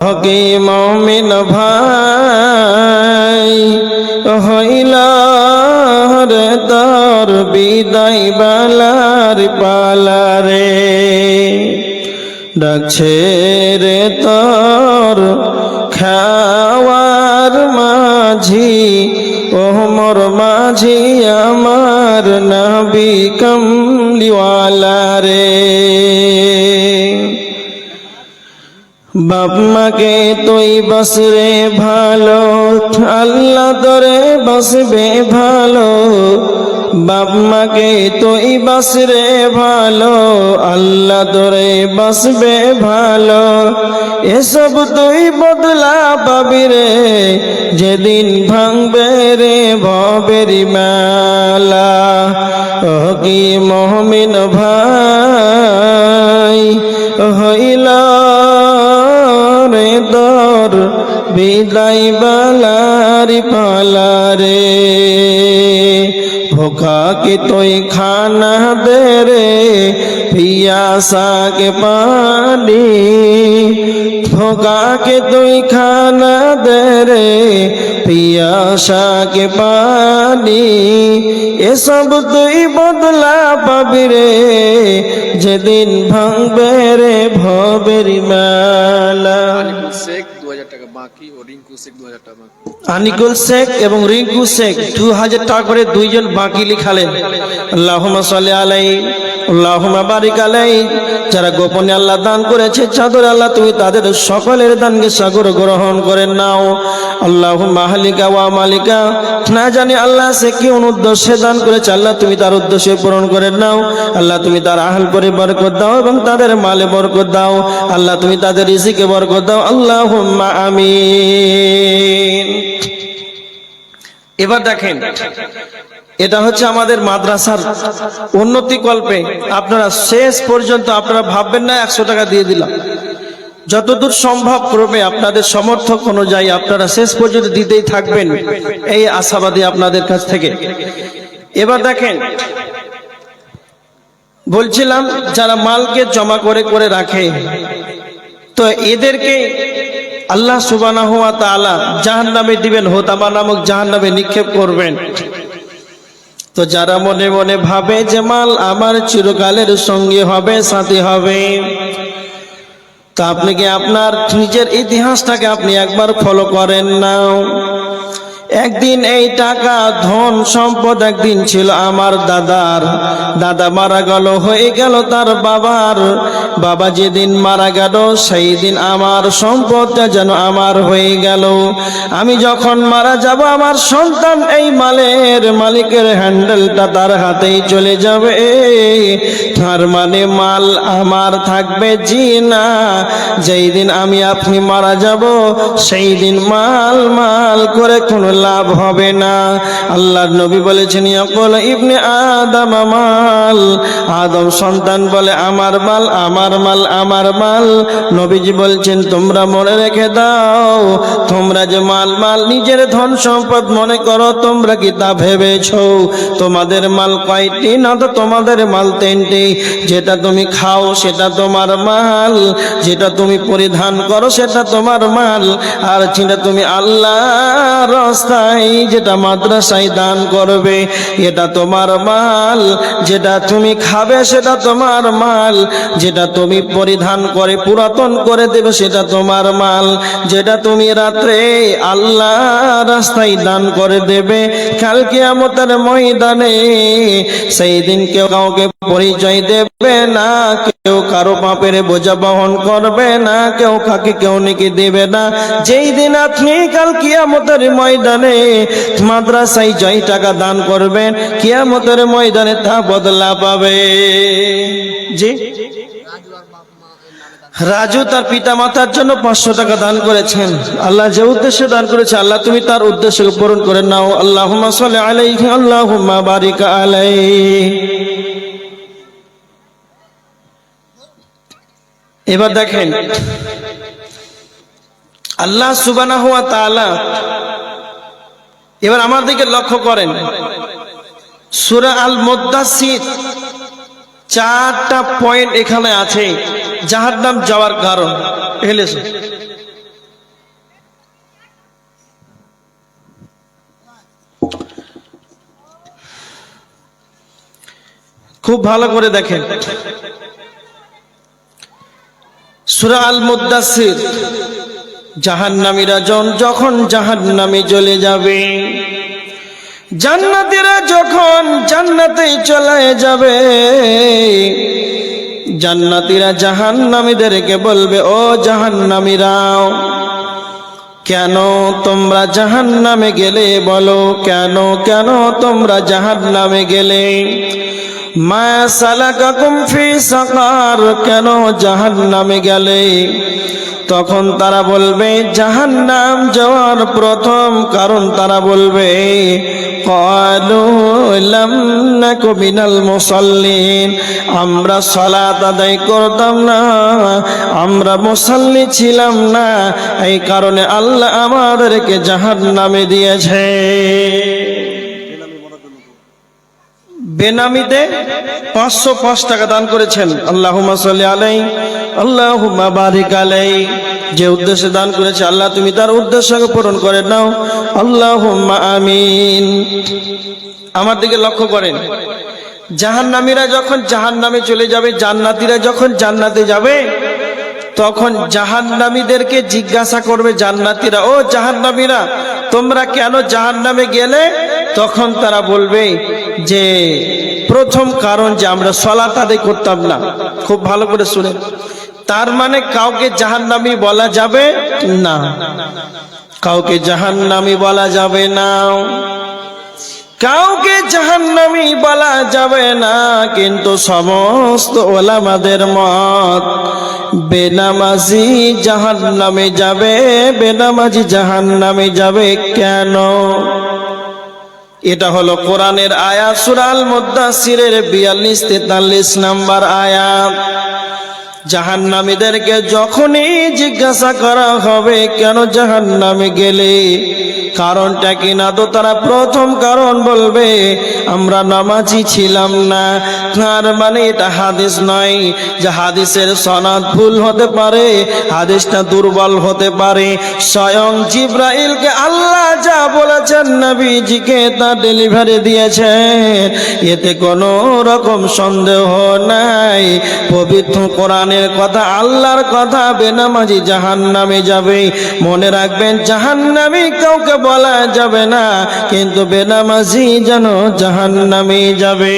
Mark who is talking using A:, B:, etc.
A: Hockey মমিন ভাই, হইল রে তোর বিদায় বালার পালারে ডাকছে রে তোর খাওয়ার মাঝি ওমর মাঝি আমার নবী বাপ মাকে তুই বসরে ভালো, আল্লাহ তোরে বসবে ভালো। বাপ মাকে তুই বসরে ভালো, আল্লাহ তোরে বসবে ভালো। এসব তুই বদলা পাবি রে, যেদিন ভাঙবে রে ভবেরি মালা। ও কি মোর বিদায় বালার পালারে ভোখা কি তুই খানা দে রে পিয়াসা কে পানি? ভোখা কে তুই খানা দে রে পিয়াসা কে পানি? এসব তুই বদলা পাবি রে, যেদিন ভাঙবে রে ভবের মালা।
B: শেখ
A: আনিকুল শেখ এবং রিঙ্কু শেখ দু হাজার টাকা করে দুইজন বাকি লিখালেন। যারা গোপনে আল্লাহ দান করেছে, চাদর আল্লাহ, তুমি তাদের সকলের দানকে সাগর গ্রহণ করে নাও। আল্লাহুম্মা হালিকা ওয়া মালিকা। না জানি আল্লাহ সে কি দান করেছে, আল্লাহ তুমি তার উদ্দেশ্যে পূরণ করে নাও। আল্লাহ তুমি তার আহল করে বরকত দাও এবং তাদের মালে বরকত দাও। আল্লাহ তুমি তাদের রিজিকে বরকত দাও। আল্লাহুম্মা এবার দেখেন, এটা হচ্ছে আমাদের মাদ্রাসার উন্নতি কল্পে। আপনারা শেষ পর্যন্ত আপনারা ভাববেন না, একশো টাকা দিয়ে দিলাম। যতদূর সম্ভব ক্রমে আপনাদের সমর্থক অনুযায়ী আপনারা শেষ পর্যন্ত দিতেই থাকবেন। এই আশাবাদী আপনাদের কাছ থেকে। এবার দেখেন, বলছিলাম, যারা মালকে জমা করে করে রাখে, তো এদেরকে আল্লাহ সুবানা হুয়া জাহান নামে দিবেন, হোতামা নামক জাহান নামে নিক্ষেপ করবেন। তো যারা মনে মনে ভাবে যে মাল আমার চিরকালের সঙ্গে হবে, সাথী হবে, তা আপনি কি আপনার নিজের ইতিহাসটাকে আপনি একবার ফলো করেন না? একদিন এই টাকা, ধন, সম্পদ একদিন ছিল আমার দাদার। দাদা মারা গেল, হয়ে গেল তার বাবার। বাবা যেদিন মারা গেল, সেই দিন আমার সম্পদটা যেন আমার হয়ে গেল। আমি যখন মারা যাব, আমার সন্তান এই মালের মালিকের হ্যান্ডেলটা তার হাতেই চলে যাবে। তার মানে মাল আমার থাকবে জি না যেই দিন আমি আপনি মারা যাব, সেই দিন মাল মাল করে কোনো লাভ হবে না। আল্লাহর নবী বলেছেন, ইয়াকুল ইবনে আদম মাল আদম সন্তান বলে, আমার মাল আমার মাল আমার মাল। নবীজি বলছেন, তোমরা মনে রেখে দাও, তোমরা যে মাল মাল নিজের ধন সম্পদ মনে করো, তোমরা কি তা ভেবেছো? তোমাদের মাল কয়টি না তো তোমাদের মাল তিনটি? যেটা তুমি খাও, সেটা তোমার মাল। যেটা তুমি পরিধান করো, সেটা তোমার মাল। আর যেটা তুমি আল্লাহ রাস্তায় যেটা মাদ্রাসায় দান করবে, এটা তোমার মাল। যেটা তুমি খাবে, সেটা তোমার মাল। যেটা তুমি পরিধান করে, পুরাতন করে দেবে, সেটা তোমার মাল। যেটা তুমি রাত্রে আল্লাহ রাস্তায় দান করে দেবে কালকে আমতের ময়দানে সেই দিন কেউ কাউকে পরিচয় দেবে না, কেউ কারও পাপের বোঝা বহন করবে না, কেউ কাকে কেউ নাকি দেবে না। যেই দিন আপনি কাল কিয়ামতের ময়দানে মাদ্রাসায় জয় টাকা দান করবেন, কিয়ামতের ময়দানে তা বদলা পাবে। জি? রাজু তার পিতা মাতার জন্য পাঁচশো টাকা দান করেছেন। আল্লাহ যে উদ্দেশ্যে দান করেছে, আল্লাহ তুমি তার উদ্দেশ্য পূরণ করে নাও। আল্লাহ আল্লাহ এবার দেখেন, আল্লাহ সুবানা হুয়া তাআলা এবার আমার দিকে লক্ষ্য করেন। সুরা আল মদ্দাসির চারটা পয়েন্ট এখানে আছে যাহার নাম যাওয়ার কারণ। হেলেছ খুব ভালো করে দেখেন। সুরা আল মুদাসির জাহান্নামীরা জন- যখন জাহান্নামে চলে যাবে, জান্নাতীরা যখন জান্নাতে চলে যাবে, জান্নাতীরা জাহান্নামীদেরকে বলবে, ও জাহান্নামীরাও, কেন তোমরা জাহান্নামে গেলে? বলো, কেন কেন তোমরা জাহান্নামে গেলে? মা সালাকাকুম ফি সাকার, কেন জাহান্নামে গেলে? তখন তারা বলবে জাহান নাম যাওয়ার প্রথম কারণ তারা বলবে আমরা সালাত আদায় করতাম না, আমরা মুসাল্লি ছিলাম না। এই কারণে আল্লাহ আমাদেরকে জাহান্নামে দিয়েছে। বেনামিতে পাঁচশো পাঁচ টাকা দান করেছেন। আল্লাহ আলাই আল্লাহ বারিক আলাই যে উদ্দেশ্যে দান করেছে আল্লাহ, তুমি তার উদ্দেশ্যকে পূরণ করে নাও। আল্লাহ আমিন। আমার দিকে লক্ষ্য করেন। জাহান্নামীরা যখন জাহান্নামে চলে যাবে, জান্নাতীরা যখন জান্নাতে যাবে, তখন জাহান্নামীদেরকে জিজ্ঞাসা করবে জান্নাতীরা, ও জাহান্নামীরা, তোমরা কেন জাহান্নামে গেলে? তখন তারা বলবে যে প্রথম কারণ যে আমরা সলাত আদায় করতাম না। খুব ভালো করে শুনে তার মানে কাউকে জাহান্নামী বলা যাবে না। কাউকে জাহান্নামী বলা যাবে না। কাউকে জাহান্নামী বলা যাবে না। কিন্তু সমস্ত ওলামাদের মত, বেনামাজি জাহান্নামে যাবে, বেনামাজি জাহান্নামে যাবে কেন? এটা হলো কোরআনের আয়াত সুরাল মুদাসিরের বিয়াল্লিশ তেতাল্লিশ নাম্বার আয়াত। জাহান্নামীদেরকে যখনই জিজ্ঞাসা করা হবে, কেন জাহান্নামে গেলে? কারণটা কি না? তো তারা প্রথম কারণ বলবে, আমরা নামাজি ছিলাম না। তার মানে এটা হাদিস নয় যে হাদিসের সনাদ ভুল হতে পারে, হাদিসটা দুর্বল হতে পারে। স্বয়ং জিব্রাইলকে আল্লাহ যা বলেছেন নবীজিকে তা ডেলিভারি দিয়েছেন। এতে কোনো রকম সন্দেহ নাই। পবিত্র কোরআনের কথা, আল্লাহর কথা বেনামাজি জাহান নামে যাবে। মনে রাখবেন জাহান নামে কাউকে বলা যাবে না, কিন্তু বেনামাজি যেন জাহান নামে যাবে।